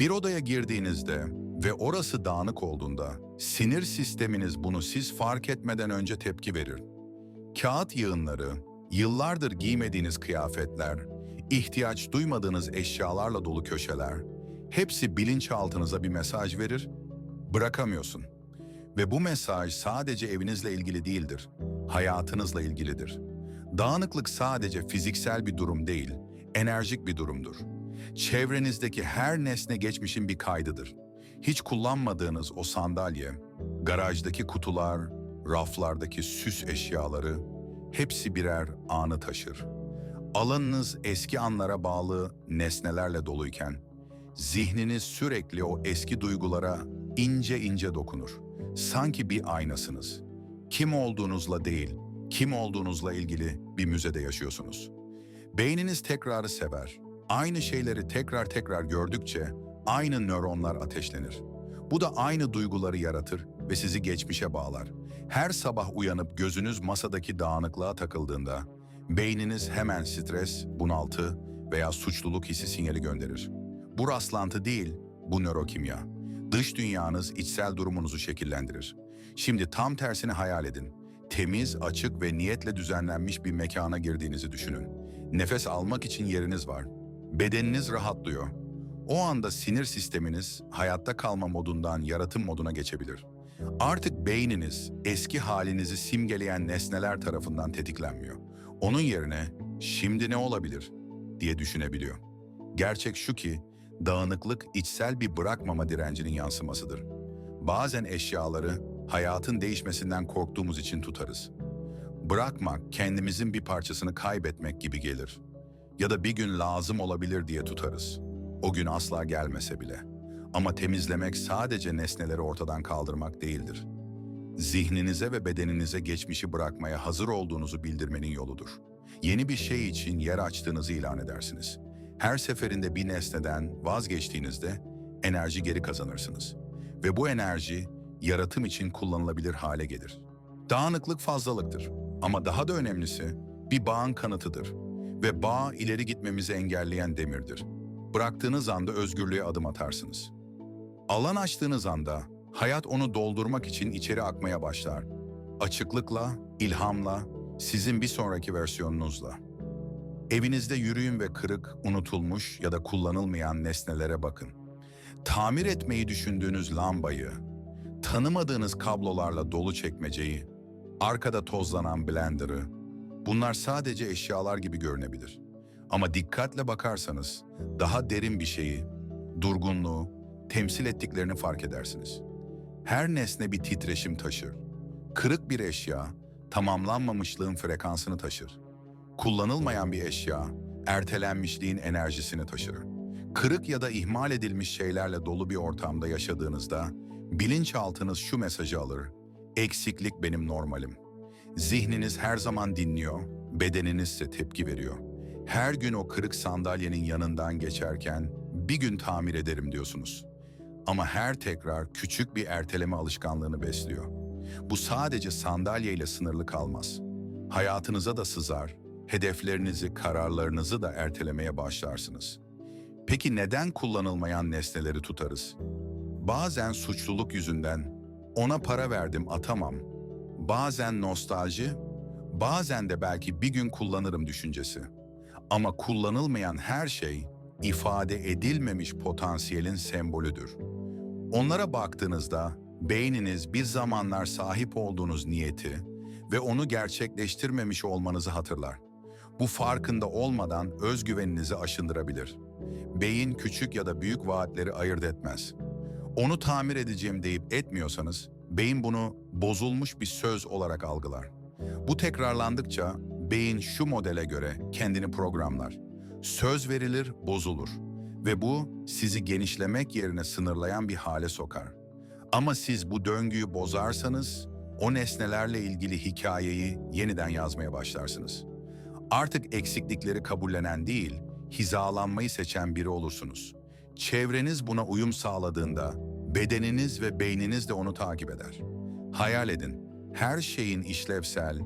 Bir odaya girdiğinizde ve orası dağınık olduğunda sinir sisteminiz bunu siz fark etmeden önce tepki verir. Kağıt yığınları, yıllardır giymediğiniz kıyafetler, ihtiyaç duymadığınız eşyalarla dolu köşeler, hepsi bilinçaltınıza bir mesaj verir, bırakamıyorsun. Ve bu mesaj sadece evinizle ilgili değildir, hayatınızla ilgilidir. Dağınıklık sadece fiziksel bir durum değil, enerjik bir durumdur. Çevrenizdeki her nesne geçmişin bir kaydıdır. Hiç kullanmadığınız o sandalye, garajdaki kutular, raflardaki süs eşyaları hepsi birer anı taşır. Alanınız eski anlara bağlı nesnelerle doluyken zihniniz sürekli o eski duygulara ince ince dokunur. Sanki bir aynasınız. Kim olduğunuzla değil, kim olduğunuzla ilgili bir müzede yaşıyorsunuz. Beyniniz tekrarı sever. Aynı şeyleri tekrar tekrar gördükçe aynı nöronlar ateşlenir. Bu da aynı duyguları yaratır ve sizi geçmişe bağlar. Her sabah uyanıp gözünüz masadaki dağınıklığa takıldığında beyniniz hemen stres, bunaltı veya suçluluk hissi sinyali gönderir. Bu rastlantı değil, bu nörokimya. Dış dünyanız içsel durumunuzu şekillendirir. Şimdi tam tersini hayal edin. Temiz, açık ve niyetle düzenlenmiş bir mekana girdiğinizi düşünün. Nefes almak için yeriniz var. Bedeniniz rahatlıyor. O anda sinir sisteminiz hayatta kalma modundan yaratım moduna geçebilir. Artık beyniniz eski halinizi simgeleyen nesneler tarafından tetiklenmiyor. Onun yerine şimdi ne olabilir diye düşünebiliyor. Gerçek şu ki dağınıklık içsel bir bırakmama direncinin yansımasıdır. Bazen eşyaları hayatın değişmesinden korktuğumuz için tutarız. Bırakmak kendimizin bir parçasını kaybetmek gibi gelir. Ya da bir gün lazım olabilir diye tutarız. O gün asla gelmese bile. Ama temizlemek sadece nesneleri ortadan kaldırmak değildir. Zihninize ve bedeninize geçmişi bırakmaya hazır olduğunuzu bildirmenin yoludur. Yeni bir şey için yer açtığınızı ilan edersiniz. Her seferinde bir nesneden vazgeçtiğinizde enerji geri kazanırsınız. Ve bu enerji yaratım için kullanılabilir hale gelir. Dağınıklık fazlalıktır ama daha da önemlisi bir bağın kanıtıdır ve bağ ileri gitmemizi engelleyen demirdir. Bıraktığınız anda özgürlüğe adım atarsınız. Alan açtığınız anda hayat onu doldurmak için içeri akmaya başlar. Açıklıkla, ilhamla, sizin bir sonraki versiyonunuzla. Evinizde yürüyün ve kırık, unutulmuş ya da kullanılmayan nesnelere bakın. Tamir etmeyi düşündüğünüz lambayı, tanımadığınız kablolarla dolu çekmeceyi, arkada tozlanan blender'ı, bunlar sadece eşyalar gibi görünebilir. Ama dikkatle bakarsanız daha derin bir şeyi, durgunluğu, temsil ettiklerini fark edersiniz. Her nesne bir titreşim taşır. Kırık bir eşya, tamamlanmamışlığın frekansını taşır. Kullanılmayan bir eşya, ertelenmişliğin enerjisini taşır. Kırık ya da ihmal edilmiş şeylerle dolu bir ortamda yaşadığınızda bilinçaltınız şu mesajı alır. Eksiklik benim normalim. Zihniniz her zaman dinliyor, bedeniniz ise tepki veriyor. Her gün o kırık sandalyenin yanından geçerken bir gün tamir ederim diyorsunuz. Ama her tekrar küçük bir erteleme alışkanlığını besliyor. Bu sadece sandalyeyle sınırlı kalmaz. Hayatınıza da sızar, hedeflerinizi, kararlarınızı da ertelemeye başlarsınız. Peki neden kullanılmayan nesneleri tutarız? Bazen suçluluk yüzünden ona para verdim atamam. Bazen nostalji, bazen de belki bir gün kullanırım düşüncesi. Ama kullanılmayan her şey ifade edilmemiş potansiyelin sembolüdür. Onlara baktığınızda beyniniz bir zamanlar sahip olduğunuz niyeti ve onu gerçekleştirmemiş olmanızı hatırlar. Bu farkında olmadan özgüveninizi aşındırabilir. Beyin küçük ya da büyük vaatleri ayırt etmez. Onu tamir edeceğim deyip etmiyorsanız, beyin bunu bozulmuş bir söz olarak algılar. Bu tekrarlandıkça beyin şu modele göre kendini programlar. Söz verilir, bozulur ve bu sizi genişlemek yerine sınırlayan bir hale sokar. Ama siz bu döngüyü bozarsanız o nesnelerle ilgili hikayeyi yeniden yazmaya başlarsınız. Artık eksiklikleri kabullenen değil, hizalanmayı seçen biri olursunuz. Çevreniz buna uyum sağladığında bedeniniz ve beyniniz de onu takip eder. Hayal edin, her şeyin işlevsel,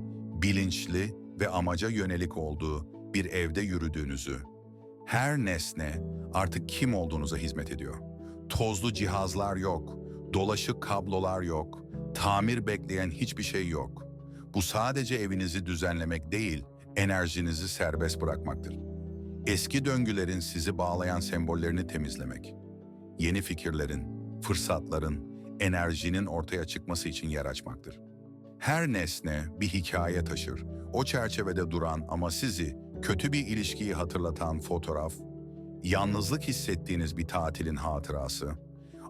bilinçli ve amaca yönelik olduğu bir evde yürüdüğünüzü. Her nesne artık kim olduğunuza hizmet ediyor. tozlu cihazlar yok, dolaşık kablolar yok, tamir bekleyen hiçbir şey yok. Bu sadece evinizi düzenlemek değil, enerjinizi serbest bırakmaktır. Eski döngülerin sizi bağlayan sembollerini temizlemek. Yeni fikirlerin, fırsatların, enerjinin ortaya çıkması için yer açmaktır. Her nesne bir hikaye taşır. O çerçevede duran ama sizi kötü bir ilişkiyi hatırlatan fotoğraf, yalnızlık hissettiğiniz bir tatilin hatırası,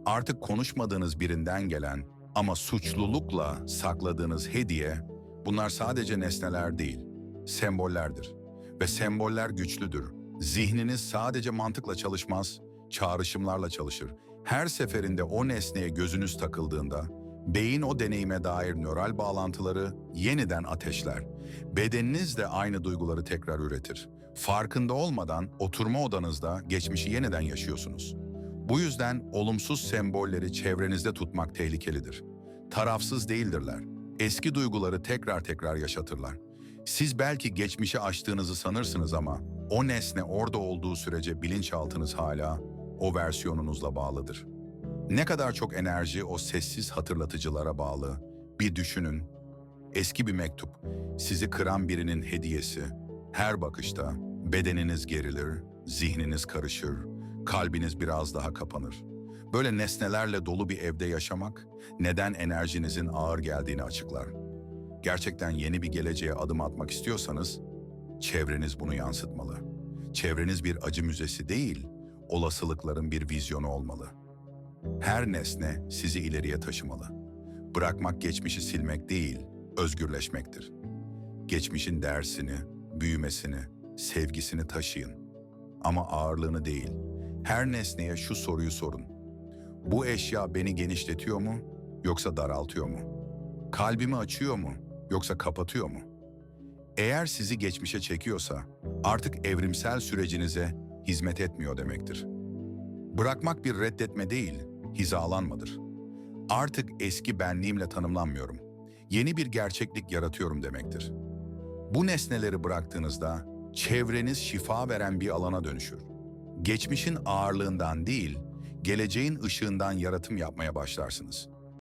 artık konuşmadığınız birinden gelen ama suçlulukla sakladığınız hediye, bunlar sadece nesneler değil, sembollerdir. Ve semboller güçlüdür. Zihniniz sadece mantıkla çalışmaz, çağrışımlarla çalışır. Her seferinde o nesneye gözünüz takıldığında, beyin o deneyime dair nöral bağlantıları yeniden ateşler. Bedeniniz de aynı duyguları tekrar üretir. Farkında olmadan oturma odanızda geçmişi yeniden yaşıyorsunuz. Bu yüzden olumsuz sembolleri çevrenizde tutmak tehlikelidir. Tarafsız değildirler. Eski duyguları tekrar tekrar yaşatırlar. Siz belki geçmişi aştığınızı sanırsınız ama o nesne orada olduğu sürece bilinçaltınız hala o versiyonunuzla bağlıdır. Ne kadar çok enerji o sessiz hatırlatıcılara bağlı. Bir düşünün. Eski bir mektup, sizi kıran birinin hediyesi. Her bakışta bedeniniz gerilir, zihniniz karışır, kalbiniz biraz daha kapanır. Böyle nesnelerle dolu bir evde yaşamak neden enerjinizin ağır geldiğini açıklar. Gerçekten yeni bir geleceğe adım atmak istiyorsanız çevreniz bunu yansıtmalı. Çevreniz bir acı müzesi değil, olasılıkların bir vizyonu olmalı. Her nesne sizi ileriye taşımalı. Bırakmak geçmişi silmek değil, özgürleşmektir. Geçmişin dersini, büyümesini, sevgisini taşıyın. Ama ağırlığını değil. Her nesneye şu soruyu sorun. Bu eşya beni genişletiyor mu yoksa daraltıyor mu? Kalbimi açıyor mu yoksa kapatıyor mu? Eğer sizi geçmişe çekiyorsa artık evrimsel sürecinize hizmet etmiyor demektir. Bırakmak bir reddetme değil, hizalanmadır. Artık eski benliğimle tanımlanmıyorum. Yeni bir gerçeklik yaratıyorum demektir. Bu nesneleri bıraktığınızda çevreniz şifa veren bir alana dönüşür. Geçmişin ağırlığından değil, geleceğin ışığından yaratım yapmaya başlarsınız.